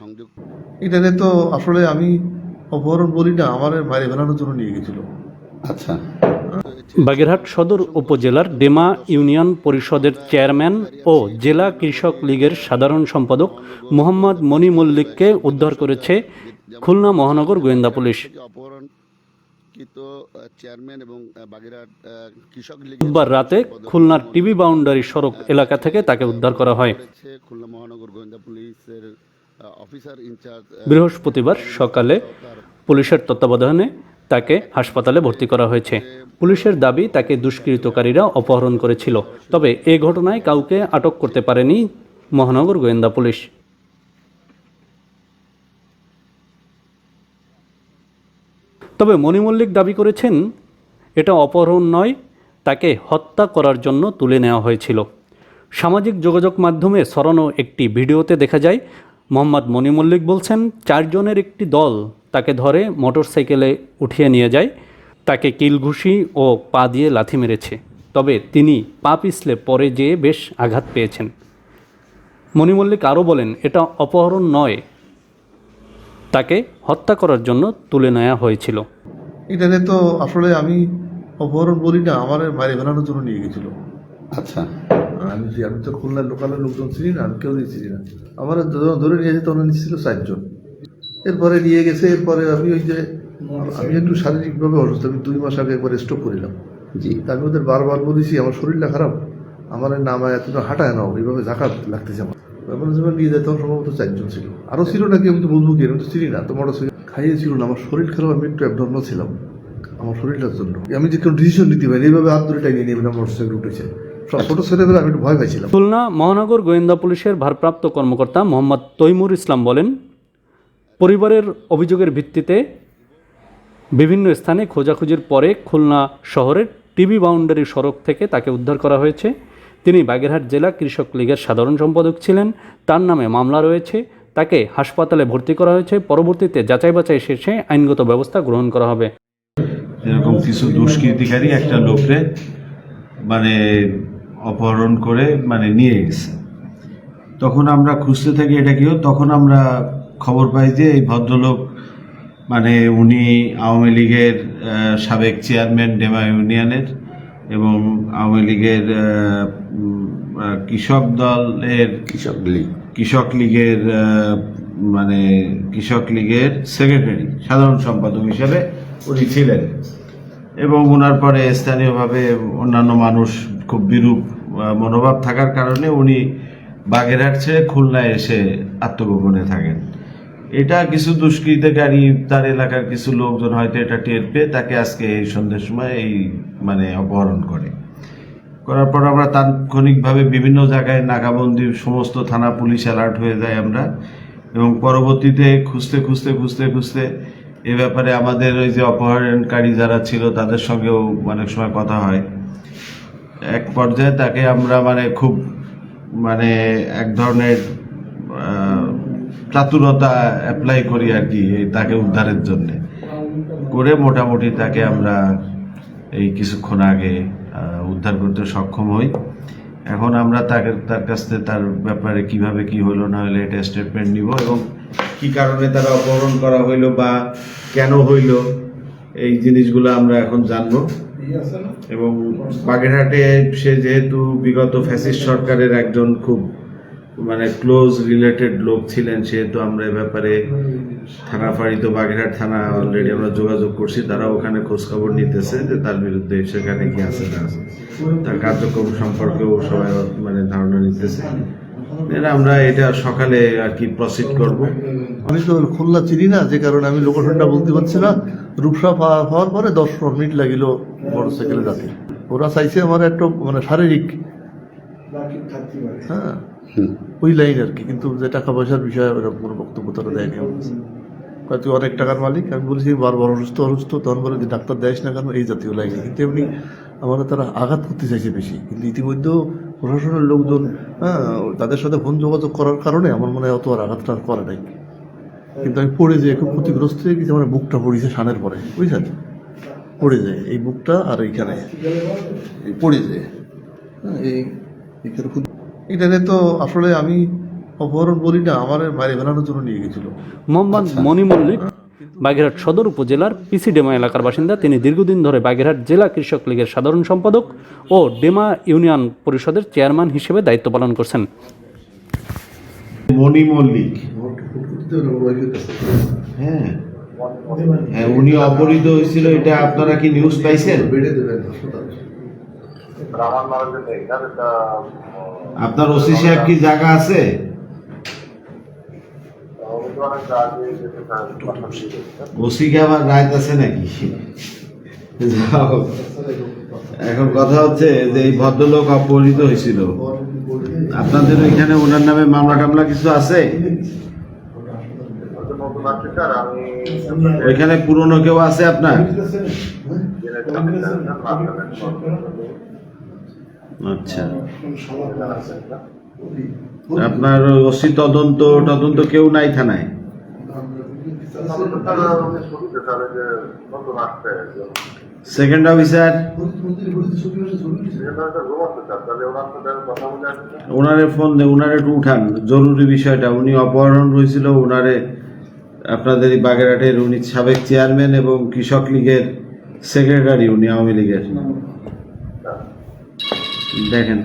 সংযোগ? এটাকে তো আসলে আমি অপহরণ বলি না আমার মারে ফেলানোর জন্য নিয়ে গেছিল। আচ্ছা। বাগেরহাট সদর উপজেলার ডেমা ইউনিয়ন পরিষদের চেয়ারম্যান ও জেলা কৃষক লীগের সাধারণ সম্পাদক মোহাম্মদ মনি মল্লিককে উদ্ধার করেছে খুলনা মহানগর গোয়েন্দা পুলিশ। চেয়ারম্যান এবং বাগেরহাট কৃষক লীগ বুধবার রাতে খুলনার টিবি বাউন্ডারি সড়ক এলাকা থেকে তাকে উদ্ধার করা হয়। খুলনা মহানগর গোয়েন্দা পুলিশের বৃহস্পতিবার সকালে পুলিশের তত্ত্বাবধানে তাকে হাসপাতালে ভর্তি করা হয়েছে। পুলিশের দাবি, তাকে দুষ্কৃতকারীরা অপহরণ করেছিল। তবে এ ঘটনায় কাউকে আটক করতে পারেনি মহানগর গোয়েন্দা পুলিশ। তবে মণি মল্লিক দাবি করেছেন, এটা অপহরণ নয়, তাকে হত্যা করার জন্য তুলে নেওয়া হয়েছিল। সামাজিক যোগাযোগ মাধ্যমে ছড়ানো একটি ভিডিওতে দেখা যায় মোহাম্মদ মণি মল্লিক বলছেন চারজনের একটি দল তাকে ধরে মোটরসাইকেলে উঠিয়ে নিয়ে যায়। তাকে কিলঘুষি ও পা দিয়ে লাথি মেরেছে। তবে তিনি পা পিছলে পরে যেয়ে বেশ আঘাত পেয়েছেন। মণি মল্লিক আরও বলেন এটা অপহরণ নয়। তাকে হত্যা করার জন্য তুলে নেওয়া হয়েছিল। এটাকে তো আসলে আমি অপহরণ বলি না আমার মারে ফেলানোর জন্য নিয়ে গেছিল। আচ্ছা। আমি আমি তো খুলনার লোকালের লোকজন চিনি না আমি কেউ চিনি না। আমার ধরে নিয়ে যেতে ওনার ছিল চারজন। এরপরে নিয়ে গেছে এরপরে আমি ওই যে আমি একটু শারীরিকভাবে অসুস্থ আমি দুই মাস আগে একবার স্ট্রোক করিলাম। জি। আমি ওদের বারবার বলেছি আমার শরীরটা খারাপ আমার নামায় এত হাঁটায় নাও এইভাবে ঝাঁকা লাগতেছে আমার। যখন নিয়ে যেতে তখন সম্ভবত চারজন ছিল। আরও ছিল নাকি আমি তো বুঝব কি আমি তো চিনি না তো মোটরসাইকেল খাইয়েছিল না আমার শরীর খারাপ আমি একটু অ্যাবনর্মাল ছিলাম। আমার শরীরটার জন্য। আমি যে কোনো ডিসিশন নিতে পারি এইভাবে হাত ধরে টাইনিয়ে নিয়ে মোটরসাইকেল উঠেছে। ছোটো ছেলেবেলা আমি একটু ভয় পাইছিলাম। খুলনা মহানগর গোয়েন্দা পুলিশের ভারপ্রাপ্ত কর্মকর্তা মোহাম্মদ তৈমুর ইসলাম বলেন পরিবারের অভিযোগের ভিত্তিতে বিভিন্ন স্থানে খোঁজাখুঁজির পরে খুলনা শহরের টিবি বাউন্ডারি সড়ক থেকে তাকে উদ্ধার করা হয়েছে। তিনি বাগেরহাট জেলা কৃষক লীগের সাধারণ সম্পাদক ছিলেন। তার নামে মামলা রয়েছে। তাকে হাসপাতালে ভর্তি করা হয়েছে। পরবর্তীতে যাচাই বাছাই শেষে আইনগত ব্যবস্থা গ্রহণ করা হবে। এরকম কিছু দুষ্কৃতিকারী একটা লোকরে মানে অপহরণ করে মানে নিয়ে গেছে। তখন আমরা খুঁজতে থাকি এটা কিও তখন আমরা খবর পাই যে এই ভদ্রলোক মানে উনি আওয়ামী লীগের সাবেক চেয়ারম্যান ডেমা ইউনিয়নের এবং আওয়ামী লীগের কৃষক দলের কৃষক লীগ। কৃষক লীগের মানে কৃষক লীগের সেক্রেটারি সাধারণ সম্পাদক হিসেবে উনি ছিলেন। এবং ওনার পরে স্থানীয়ভাবে অন্যান্য মানুষ খুব বিরূপ মনোভাব থাকার কারণে উনি বাগেরহাট ছেড়ে খুলনায় এসে আত্মগোপনে থাকেন। এটা কিছু দুষ্কৃতকারী, তার এলাকার কিছু লোকজন হয়তো এটা টের পেয়ে তাকে আজকে এই সন্ধ্যের সময় এই মানে অপহরণ করে। করার পর আমরা তাৎক্ষণিকভাবে বিভিন্ন জায়গায় নাকাবন্দি সমস্ত থানা পুলিশ অ্যালার্ট হয়ে যায় আমরা এবং পরবর্তীতে খুঁজতে খুঁজতে খুঁজতে খুঁজতে এ ব্যাপারে আমাদের ওই যে অপহরণকারী যারা ছিল তাদের সঙ্গেও অনেক সময় কথা হয়। এক পর্যায়ে তাকে আমরা মানে খুব মানে এক ধরনের চাতুরতা অ্যাপ্লাই করি আর কি তাকে উদ্ধারের জন্যে। করে মোটামুটি তাকে আমরা এই কিছুক্ষণ আগে উদ্ধার করতে সক্ষম হই। এখন আমরা তাকে, তার কাছ থেকে তার ব্যাপারে কীভাবে কি হলো না হলে এটা স্টেটমেন্ট নিব এবং কি কারণে তারা অপহরণ করা হইল বা কেন হইল, এই জিনিসগুলো আমরা এখন জানব। এবং বাগেরহাটে সে যেহেতু বিগত ফ্যাসিস্ট সরকারের একজন খুব মানে ক্লোজ রিলেটেড লোক ছিলেন, সেহেতু আমরা এ ব্যাপারে থানা ফাঁড়িত বাগেরহাট থানা অলরেডি আমরা যোগাযোগ করছি, তারা ওখানে খোঁজখবর নিতেছে যে তার বিরুদ্ধে সেখানে কি আছে না আছে। তার কার্যক্রম সম্পর্কেও সবাই মানে ধারণা নিতেছে। আমরা এটা সকালে আর কি প্রসিড করব। আমি তো খুলনা চিনি না, যে কারণে আমি লোকেশনটা বলতে পারছি না। রূপসা পাওয়ার পরে দশ পনেরো মিনিট লাগিল মোটরসাইকেলে যাতে। ওরা চাইছে আমার একটা মানে শারীরিক। হ্যাঁ। ওই লাইন আর কি কিন্তু যে টাকা পয়সার বিষয়ে ওরা কোনো বক্তব্য তারা দেয়নি। আমার কাছে। তুই অনেক টাকার মালিক? আমি বলেছি বারবার অসুস্থ অসুস্থ। তখন বলে যে ডাক্তার দেয়স না কেন? এই জাতীয় লাইনে। কিন্তু এমনি আমার তারা আঘাত করতে চাইছে বেশি। কিন্তু ইতিমধ্যেও প্রশাসনের লোকজন হ্যাঁ তাদের সাথে ফোন যোগাযোগ করার কারণে আমার মনে হয় অত আর আঘাতটা করা নাই। কিন্তু আমি পড়ে যাই খুব ক্ষতিগ্রস্ত হয়ে গেছি আমার বুকটা পড়েছে সানের পরে বুঝলেন পড়ে যায় এই বুকটা আর এইখানে পড়ে যায় হ্যাঁ, এই এখানে খুব তো আসলে আমি অপহরণ বলি না আমার মারে ফেলানোর জন্য নিয়ে গেছিল। মোহাম্মদ মনি মল্লিক বাগেরহাট সদর উপজেলার পিসি ডেমা এলাকার বাসিন্দা। তিনি দীর্ঘদিন ধরে বাগেরহাট জেলা কৃষক লীগের সাধারণ সম্পাদক ও ডেমা ইউনিয়ন পরিষদের চেয়ারম্যান হিসেবে দায়িত্ব পালন করছেন। মণি মল্লিক হ্যাঁ। হ্যাঁ উনি অপহৃত হয়েছিল এটা আপনারা কি নিউজ পাইছেন? আপনার ওসি সাহেব কি জায়গা আছে? ওসি কে আবার রায়ত আছে নাকি? এখন কথা হচ্ছে যে এই ভদ্রলোক অপহৃত হয়েছিল। আপনাদের ওইখানে ওনার নামে মামলা টামলা কিছু আছে? ওইখানে পুরনো কেউ আছে আপনার? আচ্ছা। আপনার ওসি তদন্ত তদন্ত কেউ নাই থানায়? সেকেন্ড অফিসার ওনারে ফোন দে, ওনারে একটু উঠান। জরুরি বিষয়টা। উনি অপহরণ হয়েছিল ওনারে আপনাদের এই বাগেরহাটের উনি সাবেক চেয়ারম্যান এবং কৃষক লীগের সেক্রেটারি উনি আওয়ামী লীগের। দেখেন।